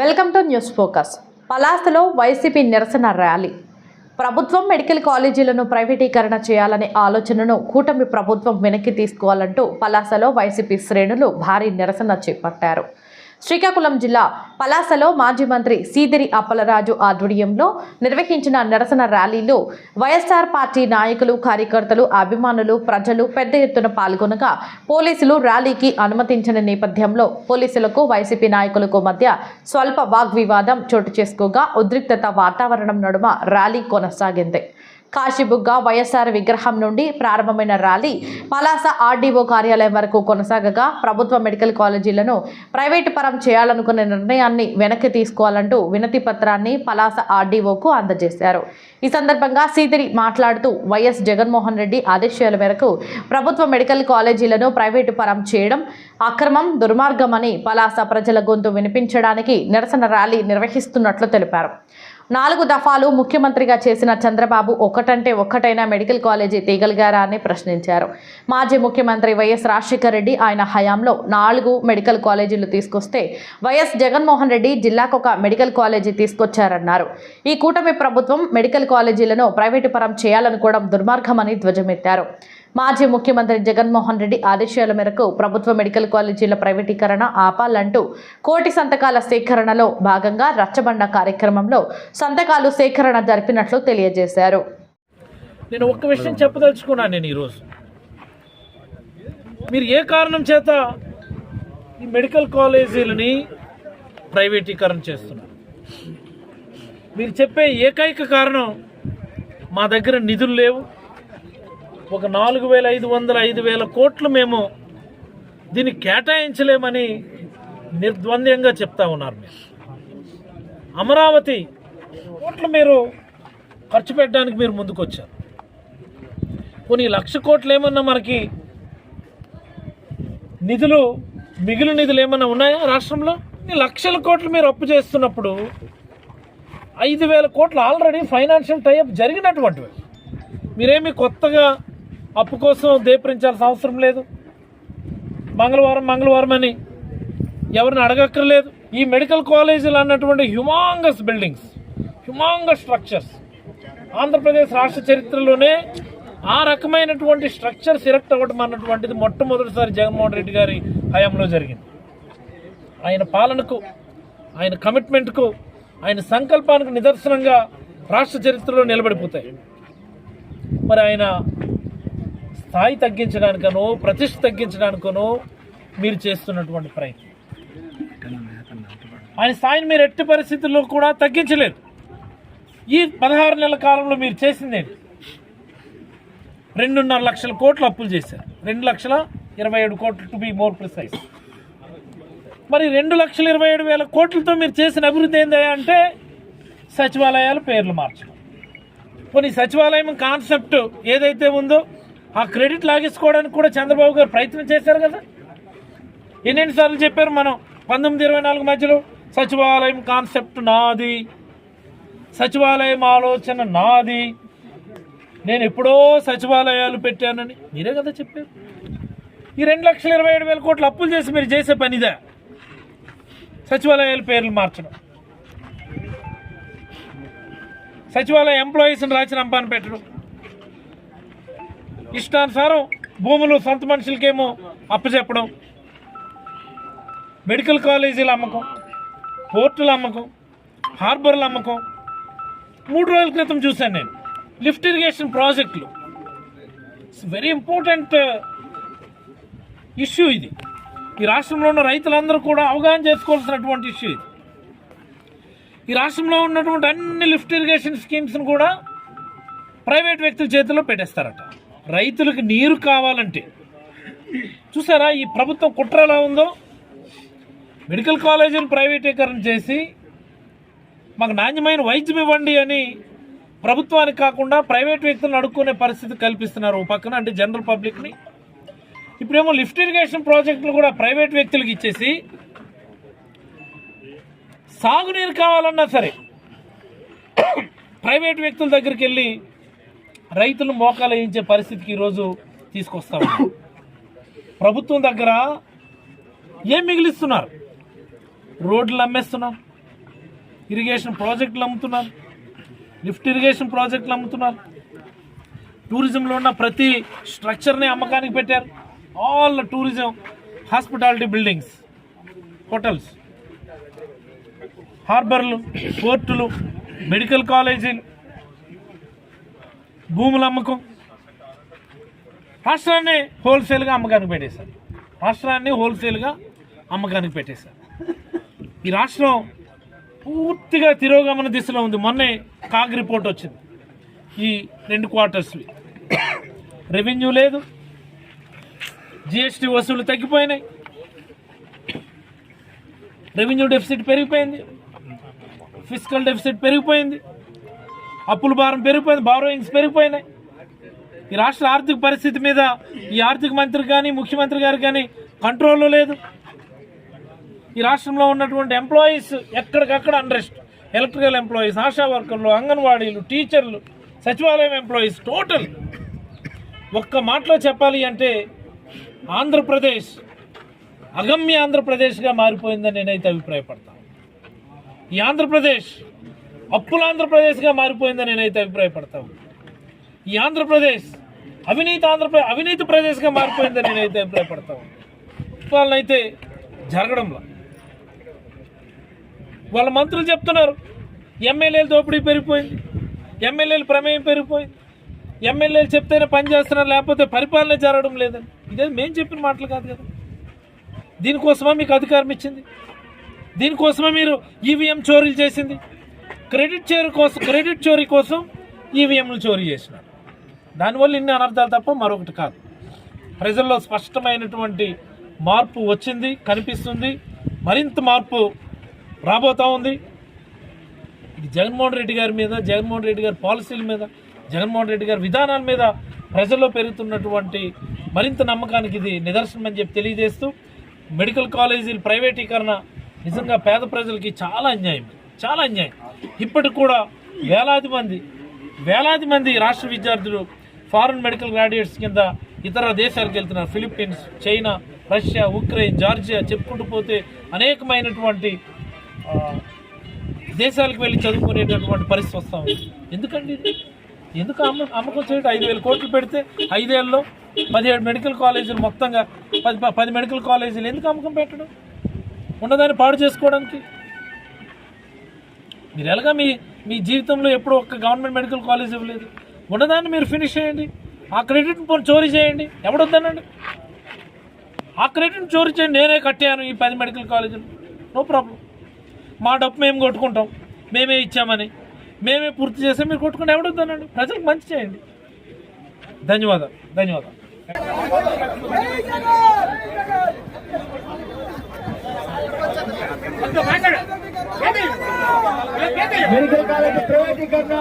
Welcome to news focus. పలాసలో YCP నిరసన rally. ప్రభుత్వం medical కాలేజీలను ప్రైవేటీకరణ చేయాలనే ఆలోచనను కూటమి ప్రభుత్వం వెనక్కి తీసుకోవాలంటూ పలాసలో వైసీపీ శ్రేణులు భారీ నిరసన చేపట్టారు. శ్రీకాకుళం జిల్లా పలాసలో మాజీ మంత్రి సీదిరి అప్పలరాజు ఆధ్వర్యంలో నిర్వహించిన నిరసన ర్యాలీలో వైఎస్ఆర్ పార్టీ నాయకులు కార్యకర్తలు అభిమానులు ప్రజలు పెద్ద ఎత్తున పాల్గొనగా పోలీసులు ర్యాలీకి అనుమతించిన నేపథ్యంలో పోలీసులకు వైసీపీ నాయకులకు మధ్య స్వల్ప వాగ్వివాదం చోటు చేసుకోగా ఉద్రిక్తత వాతావరణం నడుమ ర్యాలీ కొనసాగింది. కాశీబుగ్గ వైఎస్ఆర్ విగ్రహం నుండి ప్రారంభమైన ర్యాలీ పలాస ఆర్డీఓ కార్యాలయం వరకు కొనసాగగా ప్రభుత్వ మెడికల్ కాలేజీలను ప్రైవేటు పరం చేయాలనుకున్న నిర్ణయాన్ని వెనక్కి తీసుకోవాలంటూ వినతి పత్రాన్ని పలాస ఆర్డీఓకు అందజేశారు. ఈ సందర్భంగా సీదిరి మాట్లాడుతూ వైఎస్ జగన్మోహన్ రెడ్డి ఆదేశాల మేరకు ప్రభుత్వ మెడికల్ కాలేజీలను ప్రైవేటు పరం చేయడం అక్రమం దుర్మార్గమని పలాస ప్రజల గొంతు వినిపించడానికి నిరసన ర్యాలీ నిర్వహిస్తున్నట్లు తెలిపారు. నాలుగు దఫాలు ముఖ్యమంత్రిగా చేసిన చంద్రబాబు ఒకటంటే ఒక్కటైనా మెడికల్ కాలేజీ తీగలిగారా అని ప్రశ్నించారు. మాజీ ముఖ్యమంత్రి వైఎస్ రాజశేఖర రెడ్డి ఆయన హయాంలో నాలుగు మెడికల్ కాలేజీలు తీసుకొస్తే వైఎస్ జగన్మోహన్ రెడ్డి జిల్లాకు ఒక మెడికల్ కాలేజీ తీసుకొచ్చారన్నారు. ఈ కూటమి ప్రభుత్వం మెడికల్ కాలేజీలను ప్రైవేటు పరం చేయాలనుకోవడం దుర్మార్గమని ధ్వజమెత్తారు. మాజీ ముఖ్యమంత్రి జగన్మోహన్ రెడ్డి ఆదేశాల మేరకు ప్రభుత్వ మెడికల్ కాలేజీల ప్రైవేటీకరణ ఆపాలంటూ కోటి సంతకాల సేకరణలో భాగంగా రచ్చబండ కార్యక్రమంలో సంతకాలు సేకరణ జరిపినట్లు తెలియజేశారు. నేను ఒక్క విషయం చెప్పదలుచుకున్నాను నేను ఈరోజు. మీరు ఏ కారణం చేత ఈ మెడికల్ కాలేజీలని ప్రైవేటీకరణ చేస్తున్నారు? మీరు చెప్పే ఏకైక కారణం మా దగ్గర నిధులు లేవు. ఒక నాలుగు వేల ఐదు వందల ఐదు వేల కోట్లు మేము దీన్ని కేటాయించలేమని నిర్ద్వంద్వంగా చెప్తా ఉన్నారు మీరు. అమరావతి కోట్లు మీరు ఖర్చు పెట్టడానికి మీరు ముందుకొచ్చారు. కొన్ని లక్ష కోట్లు ఏమన్నా మనకి నిధులు మిగిలిన నిధులు ఏమన్నా ఉన్నాయా రాష్ట్రంలో? లక్షల కోట్లు మీరు అప్పు చేస్తున్నప్పుడు ఐదు వేల కోట్లు ఆల్రెడీ ఫైనాన్షియల్ టైఅప్ జరిగినటువంటివి. మీరేమి కొత్తగా అప్పు కోసం దేపరించాల్సిన అవసరం లేదు. మంగళవారం మంగళవారం అని ఎవరిని అడగక్కర్లేదు. ఈ మెడికల్ కాలేజీలు అన్నటువంటి humongous buildings humongous structures Andhra Pradesh రాష్ట్ర చరిత్రలోనే ఆ రకమైనటువంటి స్ట్రక్చర్స్ ఎరెక్ట్ అవ్వడం అన్నటువంటిది మొట్టమొదటిసారి జగన్మోహన్ రెడ్డి గారి హయాంలో జరిగింది. ఆయన పాలనకు ఆయన కమిట్మెంట్కు ఆయన సంకల్పానికి నిదర్శనంగా రాష్ట్ర చరిత్రలో నిలబడిపోతాయి. మరి ఆయన స్థాయి తగ్గించడానికనో ప్రతిష్ట తగ్గించడానికనో మీరు చేస్తున్నటువంటి ప్రయత్నం. ఆయన స్థాయిని మీరు ఎట్టి పరిస్థితుల్లో కూడా తగ్గించలేదు. ఈ పదహారు నెలల కాలంలో మీరు చేసింది ఏంటి? రెండున్నర లక్షల కోట్లు అప్పులు చేశారు. రెండు లక్షల ఇరవై ఏడు కోట్లు టు బి మోర్ ప్రిసైజ్ మరి రెండు లక్షల ఇరవై ఏడు వేల కోట్లతో మీరు చేసిన అభివృద్ధి ఏందా అంటే సచివాలయాల పేర్లు మార్చడం. కొన్ని సచివాలయం కాన్సెప్ట్ ఏదైతే ఉందో ఆ క్రెడిట్ లాగేసుకోవడానికి కూడా చంద్రబాబు గారు ప్రయత్నం చేశారు కదా? ఎన్నెన్నిసార్లు చెప్పారు మనం? పంతొమ్మిది ఇరవై నాలుగు మధ్యలో సచివాలయం కాన్సెప్ట్ నాది సచివాలయం ఆలోచన నాది నేను ఎప్పుడో సచివాలయాలు పెట్టానని మీరే కదా చెప్పారు? ఈ రెండు లక్షల ఇరవై ఏడు వేల కోట్లు అప్పులు చేసి మీరు చేసే పనిదా సచివాలయాల పేర్లు మార్చడం. సచివాలయ ఎంప్లాయీస్ని రాచి రంపాన్ని పెట్టడం. ఇష్టానుసారం భూములు సొంత మనుషులకేమో అప్పచెప్పడం. మెడికల్ కాలేజీల అమ్మకం పోర్టుల అమ్మకం హార్బర్ల అమ్మకం. మూడు రోజుల క్రితం చూశాను నేను. లిఫ్ట్ ఇరిగేషన్ ప్రాజెక్టులు. ఇట్స్ వెరీ ఇంపార్టెంట్ ఇష్యూ ఇది. ఈ రాష్ట్రంలో ఉన్న రైతులందరూ కూడా అవగాహన చేసుకోవాల్సినటువంటి ఇష్యూ ఇది. ఈ రాష్ట్రంలో ఉన్నటువంటి అన్ని లిఫ్ట్ ఇరిగేషన్ స్కీమ్స్ను కూడా ప్రైవేట్ వ్యక్తుల చేతిలో పెట్టేస్తారట. రైతులకు నీరు కావాలంటే. చూసారా ఈ ప్రభుత్వం కుట్ర ఎలా ఉందో? మెడికల్ కాలేజీని ప్రైవేటీకరణ చేసి మాకు నాణ్యమైన వైద్యం ఇవ్వండి అని ప్రభుత్వానికి కాకుండా ప్రైవేట్ వ్యక్తులను అడుక్కునే పరిస్థితి కల్పిస్తున్నారు ఓ పక్కన అంటే జనరల్ పబ్లిక్ని. ఇప్పుడేమో లిఫ్ట్ ఇరిగేషన్ ప్రాజెక్టులు కూడా ప్రైవేట్ వ్యక్తులకు ఇచ్చేసి సాగునీరు కావాలన్నా సరే ప్రైవేట్ వ్యక్తుల దగ్గరికి వెళ్ళి రైతులు మోకాలు వేయించే పరిస్థితికి ఈరోజు తీసుకొస్తాం ప్రభుత్వం దగ్గర ఏం మిగిలిస్తున్నారు? రోడ్లు అమ్మేస్తున్నారు. ఇరిగేషన్ ప్రాజెక్టులు అమ్ముతున్నారు. లిఫ్ట్ ఇరిగేషన్ ప్రాజెక్టులు అమ్ముతున్నారు. టూరిజంలో ఉన్న ప్రతి స్ట్రక్చర్ని అమ్మకానికి పెట్టారు. All tourism hospitality buildings hotels హార్బర్లు పోర్టులు మెడికల్ కాలేజీలు భూముల అమ్మకం. రాష్ట్రాన్ని హోల్సేల్గా అమ్మకానికి పెట్టేశారు. రాష్ట్రాన్ని హోల్సేల్గా అమ్మకానికి పెట్టేశారు. ఈ రాష్ట్రం పూర్తిగా తిరోగమన దిశలో ఉంది. మొన్నే కాగ్ రిపోర్ట్ వచ్చింది. ఈ రెండు క్వార్టర్స్వి రెవెన్యూ లేదు. జిఎస్టీ వసూలు తగ్గిపోయినాయి. రెవెన్యూ డెఫిసిట్ పెరిగిపోయింది. ఫిజికల్ డెఫిసిట్ పెరిగిపోయింది. అప్పుల భారం పెరిగిపోయింది బారోయింగ్స్ పెరిగిపోయినాయి. ఈ రాష్ట్ర ఆర్థిక పరిస్థితి మీద ఈ ఆర్థిక మంత్రి కానీ ముఖ్యమంత్రి గారు కానీ కంట్రోల్లో లేదు. ఈ రాష్ట్రంలో ఉన్నటువంటి ఎంప్లాయీస్ ఎక్కడికక్కడ అండ్రెస్ట్ ఎలక్ట్రికల్ ఎంప్లాయీస్ ఆశా వర్కర్లు అంగన్వాడీలు టీచర్లు సచివాలయం ఎంప్లాయీస్ టోటల్ ఒక్క మాటలో చెప్పాలి అంటే ఆంధ్రప్రదేశ్ అగమ్య ఆంధ్రప్రదేశ్గా మారిపోయిందని నేనైతే అభిప్రాయపడతాను ఈ ఆంధ్రప్రదేశ్ అప్పుల ఆంధ్రప్రదేశ్గా మారిపోయిందని నేనైతే అభిప్రాయపడతాను ఈ ఆంధ్రప్రదేశ్ అవినీతి ఆంధ్రప్రదేశ్ అవినీతి ప్రదేశ్గా మారిపోయిందని నేనైతే అభిప్రాయపడతాను వాళ్ళనైతే జరగడంలో. వాళ్ళ మంత్రులు చెప్తున్నారు ఎమ్మెల్యేలు దోపిడీ పెరిగిపోయింది ఎమ్మెల్యేలు ప్రమేయం పెరిగిపోయింది ఎమ్మెల్యేలు చెప్తేనే పనిచేస్తున్నారు లేకపోతే పరిపాలన జరగడం లేదని. ఇదే మేము చెప్పిన మాటలు కాదు కదా. దీనికోసమా మీకు అధికారం ఇచ్చింది? దీనికోసమే మీరు ఈవీఎం చోరీలు చేసింది? క్రెడిట్ చోరీ కోసం క్రెడిట్ చోరీ కోసం ఈవీఎంలు చోరీ చేసినారు. దానివల్ల ఇన్ని అనర్థాలు తప్ప మరొకటి కాదు. ప్రజల్లో స్పష్టమైనటువంటి మార్పు వచ్చింది కనిపిస్తుంది. మరింత మార్పు రాబోతా ఉంది. ఇది జగన్మోహన్ రెడ్డి గారి మీద జగన్మోహన్ రెడ్డి గారి పాలసీల మీద జగన్మోహన్ రెడ్డి గారి విధానాల మీద ప్రజల్లో పెరుగుతున్నటువంటి మరింత నమ్మకానికి ఇది నిదర్శనం అని చెప్పి తెలియజేస్తూ మెడికల్ కాలేజీల ప్రైవేటీకరణ నిజంగా పేద ప్రజలకి చాలా అన్యాయం. చాలా అన్యాయం. ఇప్పటికి కూడా వేలాది మంది వేలాది మంది రాష్ట్ర విద్యార్థులు ఫారెన్ మెడికల్ గ్రాడ్యుయేట్స్ కింద ఇతర దేశాలకు వెళ్తున్నారు. Philippines China Russia Ukraine Georgia చెప్పుకుంటూ పోతే అనేకమైనటువంటి దేశాలకు వెళ్ళి చదువుకునేటటువంటి పరిస్థితి వస్తాం ఎందుకండి ఇది? ఎందుకు అమ్మ అమ్మకం చేయడం ఐదు వేల కోట్లు పెడితే ఐదేళ్ళలో పదిహేడు మెడికల్ కాలేజీలు మొత్తంగా పది పది మెడికల్ కాలేజీలు ఎందుకు అమ్మకం పెట్టడం? ఉన్నదాన్ని పాడు చేసుకోవడానికి మీరు ఎలాగా మీ మీ జీవితంలో ఎప్పుడు ఒక్క గవర్నమెంట్ మెడికల్ కాలేజ్ ఇవ్వలేదు. ఉన్నదాన్ని మీరు ఫినిష్ చేయండి. ఆ క్రెడిట్ చోరీ చేయండి. ఎవడొద్దనండి? ఆ క్రెడిట్ చోరీ చేయండి. నేనే కట్టాను ఈ పది మెడికల్ కాలేజీలు. No problem. మా డబ్బు మేము కొట్టుకుంటాం. మేమే ఇచ్చామని. మేమే పూర్తి చేస్తే మీరు కొట్టుకుంటే ఎవడొద్దనండి? ప్రజలకు మంచి చేయండి. ధన్యవాదాలు. ధన్యవాదాలు. మెడికల్ కాలేజ్ ప్రైవేటీకరణ